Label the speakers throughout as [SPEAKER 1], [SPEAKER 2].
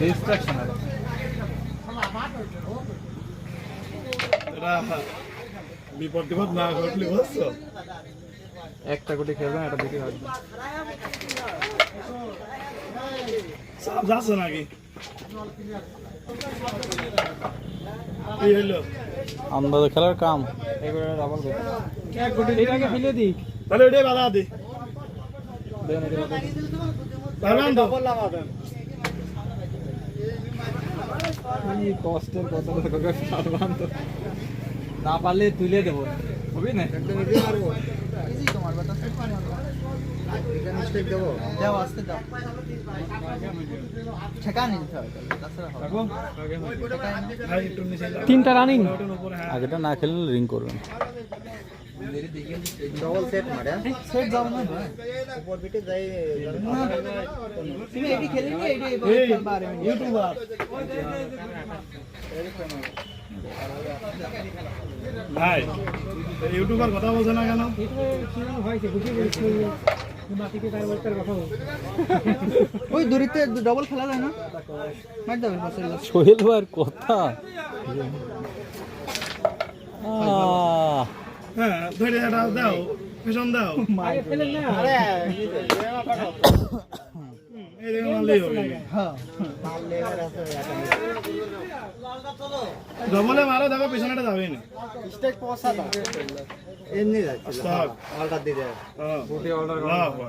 [SPEAKER 1] Distraction
[SPEAKER 2] বিপদ টিপদ না ঘটলে বুঝছ?
[SPEAKER 1] একটা গুটি খেলবেন এটা দিকে রাখবেন
[SPEAKER 2] সব যাচ্ছে নাকি? কি হইল
[SPEAKER 3] আমরা তো খেলার কাম।
[SPEAKER 1] এগুলো এটাকে ফেলে
[SPEAKER 2] তাহলে বাধা দি।
[SPEAKER 1] কি কষ্টের কথা পারবান তো। না পারলে তুলে দেবো। হবে না?
[SPEAKER 4] দাও আসতে দাও।
[SPEAKER 1] তিনটা রানিং
[SPEAKER 3] আগেটা না খেললে রিং করবেন
[SPEAKER 4] ডবল সেট মারে
[SPEAKER 1] সেট যাও না
[SPEAKER 4] উপর বিটে যাই তুমি এটি খেলে
[SPEAKER 2] এই
[SPEAKER 4] খেলবা আরে
[SPEAKER 2] ইউটিউবার ভাই ইউটিউবার কথা বলছে না কেন
[SPEAKER 4] ওই দড়িতে ডবল খেলা যায় না? মার দাও
[SPEAKER 3] সোহেল ভাইয়ের কথা।
[SPEAKER 2] হ্যাঁ ধরে এটা দাও পিছন দাও। এই দেখে মারলেই হবে
[SPEAKER 4] হ্যাঁ মারলে
[SPEAKER 2] ডবলে মারো দেখো পিছনেটা যাবে না।
[SPEAKER 4] স্টেক পয়সা দাও। এমনি যাচ্ছে।
[SPEAKER 2] স্টক
[SPEAKER 4] অর্ডার দিয়ে
[SPEAKER 2] হ্যাঁ।
[SPEAKER 1] গুটি অর্ডার করো।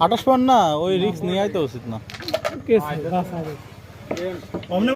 [SPEAKER 3] আঠাশ পান না ওই রিক্স নিয়ে তো উচিত না।